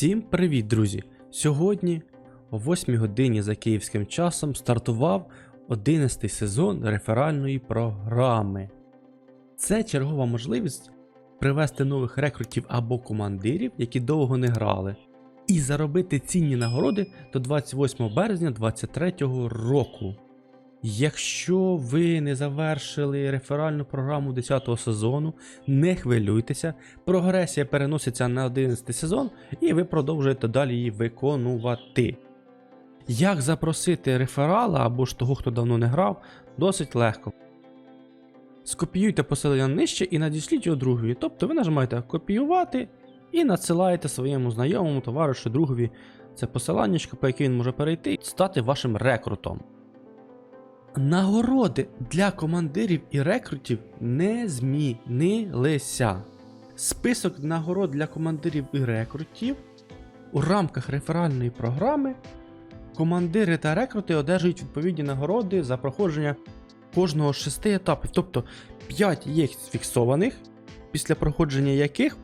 Всім привіт, друзі! Сьогодні о 8 годині за київським часом стартував 11 сезон реферальної програми. Це чергова можливість привести нових рекрутів або командирів, які довго не грали, і заробити цінні нагороди до 28 березня 2023 року. Якщо ви не завершили реферальну програму 10 сезону, не хвилюйтеся, прогресія переноситься на 11 сезон, і ви продовжуєте далі її виконувати. Як запросити реферала або ж того, хто давно не грав, досить легко. Скопіюйте посилання нижче і надішліть його другові. Тобто ви нажимаєте копіювати і надсилаєте своєму знайомому товаришу другові це посилання, по яке він може перейти стати вашим рекрутом. Нагороди для командирів і рекрутів не змінилися. Список нагород для командирів і рекрутів у рамках реферальної програми командири та рекрути одержують відповідні нагороди за проходження кожного з шести етапів. Тобто 5 є фіксованих, після проходження яких.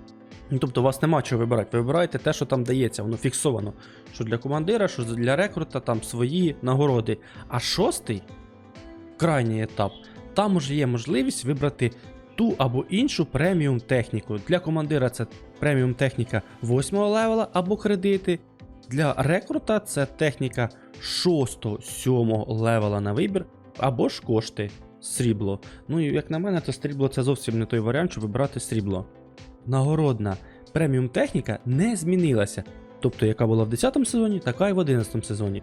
Ну, тобто у вас нема чого вибирати. Ви вибираєте те, що там дається, воно фіксовано. Що для командира, що для рекрута, там свої нагороди. А шостий крайній етап, там уже є можливість вибрати ту або іншу преміум техніку. Для командира це преміум техніка 8 левела або кредити. Для рекрута це техніка 6-7 левела на вибір, або ж кошти срібло. Ну і як на мене, то срібло це зовсім не той варіант, щоб вибирати срібло. Нагородна преміум техніка не змінилася. Тобто, яка була в 10 сезоні, така і в 11 сезоні.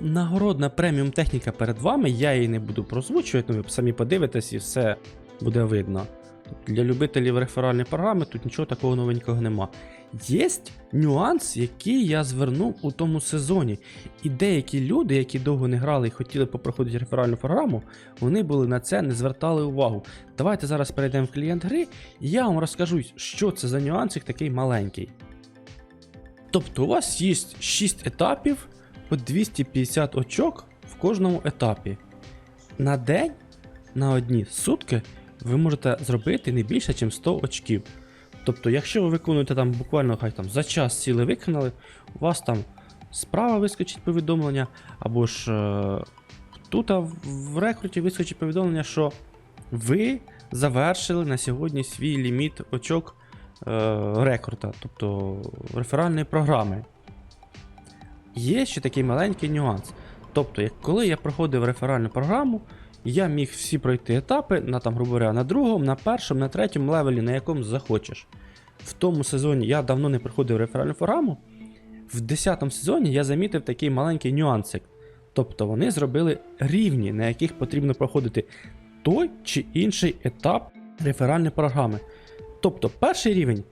Нагородна преміум техніка перед вами, я її не буду прозвучувати, ну ви самі подивитесь і все буде видно. Для любителів реферальної програми тут нічого такого новенького нема. Є нюанс, який я звернув у тому сезоні. І деякі люди, які довго не грали і хотіли попроходити реферальну програму, вони були на це не звертали увагу. Давайте зараз перейдемо в клієнт гри, і я вам розкажу, що це за нюансик такий маленький. Тобто у вас є 6 етапів по 250 очок в кожному етапі. На день, на одні сутки, ви можете зробити не більше, ніж 100 очків. Тобто, якщо ви виконуєте там буквально хай там за час сіли виконали, у вас там справа вискочить повідомлення, або ж е, тут в рекруті вискочить повідомлення, що ви завершили на сьогодні свій ліміт очок е, рекрута, тобто реферальної програми. Є ще такий маленький нюанс. Тобто, як коли я проходив реферальну програму, я міг всі пройти етапи на там, грубо говоря, на другому, на першому, на третьому левелі, на якому захочеш. В тому сезоні я давно не проходив реферальну програму. В 10 сезоні я замітив такий маленький нюансик. Тобто вони зробили рівні, на яких потрібно проходити той чи інший етап реферальної програми. Тобто, перший рівень,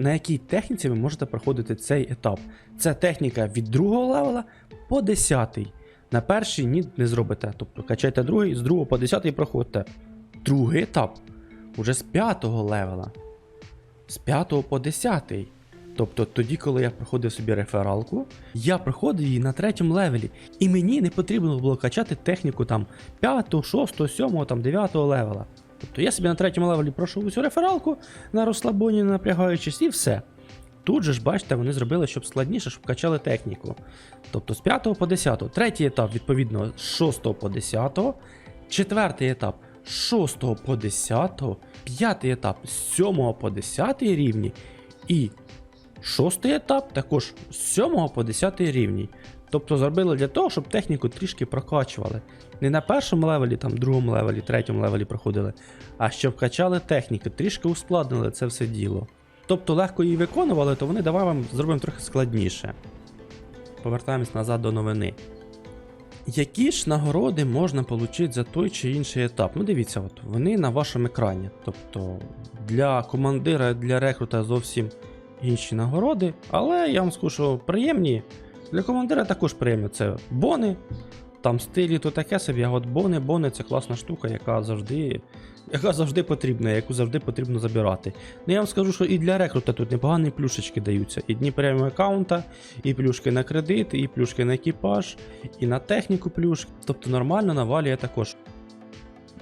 на якій техніці ви можете проходити цей етап. Це техніка від другого левела по 10. На перший ні не зробите. Тобто качайте другий, з другого по 10 проходите. Другий етап уже з 5 левела. З 5 по 10. Тобто тоді, коли я проходив собі рефералку, я проходив її на третьому левелі. І мені не потрібно було качати техніку там 5, 6, 7, там 9 левела. Тобто я собі на третьому левелі прошу усю рефералку на розслабоні, напрягаючись, і все. Тут же ж, бачите, вони зробили, щоб складніше, щоб качали техніку. Тобто з 5 по 10. Третій етап, відповідно, з 6 по 10. Четвертий етап з 6 по 10. П'ятий етап з 7 по 10 рівні. І шостий етап також з 7 по 10 рівні. Тобто зробили для того, щоб техніку трішки прокачували. Не на першому левелі, там, другому левелі, третьому левелі проходили, а щоб качали техніку, трішки ускладнили це все діло. Тобто легко її виконували, то вони давай вам зробимо трохи складніше. Повертаємось назад до новини. Які ж нагороди можна отримати за той чи інший етап? Ну, дивіться, от вони на вашому екрані. Тобто для командира, для рекрута зовсім інші нагороди, але я вам скажу, що приємні. Для командира також приємно. Це бони. Там стилі то таке собі, а от бони, бони це класна штука, яка завжди яка завжди потрібна, яку завжди потрібно забирати. Ну я вам скажу, що і для рекрута тут непогані плюшечки даються. І дні преміум аккаунта, і плюшки на кредит, і плюшки на екіпаж, і на техніку плюшки. Тобто нормально навалює також.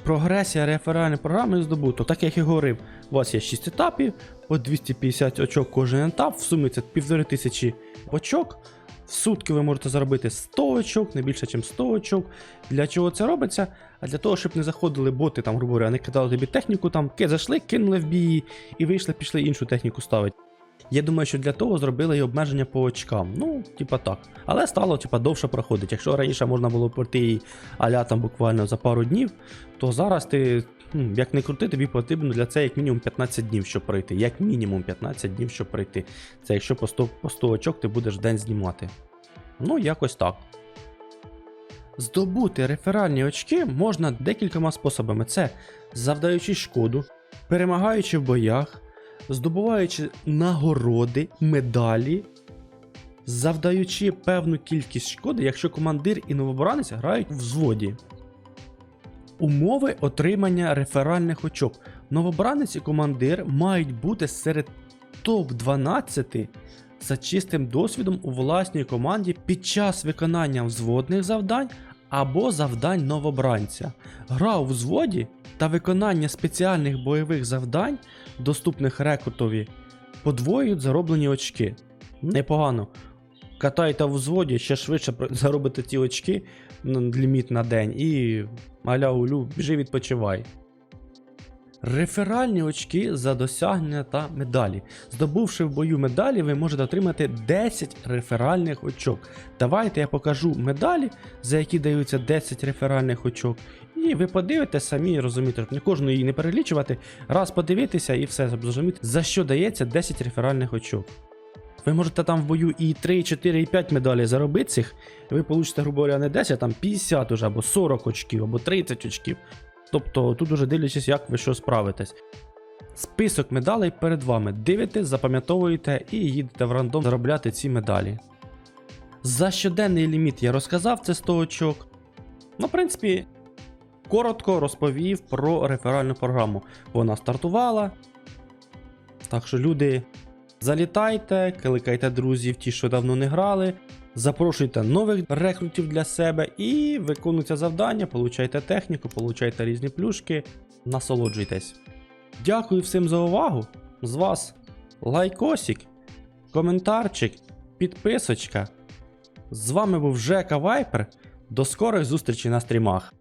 Прогресія реферальної програми здобуток. Так як я говорив, у вас є 6 етапів, по 250 очок кожен етап, в сумі це 1500 очок. В сутки ви можете заробити 100 очок, не більше, ніж 100 очок. Для чого це робиться? А для того, щоб не заходили боти, там, грубо говоря, не кидали тобі техніку, там зайшли, кинули в бій і вийшли, пішли іншу техніку ставити. Я думаю, що для того зробили і обмеження по очкам. Ну, типа так. Але стало, типа, довше проходить. Якщо раніше можна було пройти аля там буквально за пару днів, то зараз ти, ну, як не крути, тобі потрібно для це як мінімум 15 днів, щоб пройти. Як мінімум 15 днів, щоб пройти. Це якщо по 100, по 100 очок ти будеш день знімати. Ну, якось так. Здобути реферальні очки можна декількома способами: це завдаючи шкоду, перемагаючи в боях, здобуваючи нагороди, медалі, завдаючи певну кількість шкоди, якщо командир і новобранець грають в взводі. Умови отримання реферальних очок. Новобранець і командир мають бути серед топ-12 за чистим досвідом у власній команді під час виконання взводних завдань або завдань новобранця. Гра у взводі та виконання спеціальних бойових завдань, доступних рекрутові, подвоюють зароблені очки. Непогано. Катайте в взводі, ще швидше заробити ті очки, н- ліміт на день, і аля улю, біжи відпочивай. Реферальні очки за досягнення та медалі. Здобувши в бою медалі, ви можете отримати 10 реферальних очок. Давайте я покажу медалі, за які даються 10 реферальних очок. І ви подивитесь самі розумієте, не кожну її не перелічувати. Раз подивитися і все зрозуміти, за що дається 10 реферальних очок. Ви можете там в бою і 3, і 4, і 5 медалей заробити цих, ви получите, грубо говоря, не 10, а там 50 уже, або 40 очків, або 30 очків. Тобто тут уже дивлячись, як ви що справитесь. Список медалей перед вами. Дивитесь, запам'ятовуєте і їдете в рандом заробляти ці медалі. За щоденний ліміт я розказав, це 100 очок. Ну, в принципі, коротко розповів про реферальну програму. Вона стартувала. Так що, люди, залітайте, кликайте друзів, ті, що давно не грали. Запрошуйте нових рекрутів для себе і виконуйте завдання, получайте техніку, получайте різні плюшки, насолоджуйтесь. Дякую всім за увагу. З вас лайкосик, коментарчик, підписочка. З вами був Жека Вайпер. До скорих зустрічей на стрімах.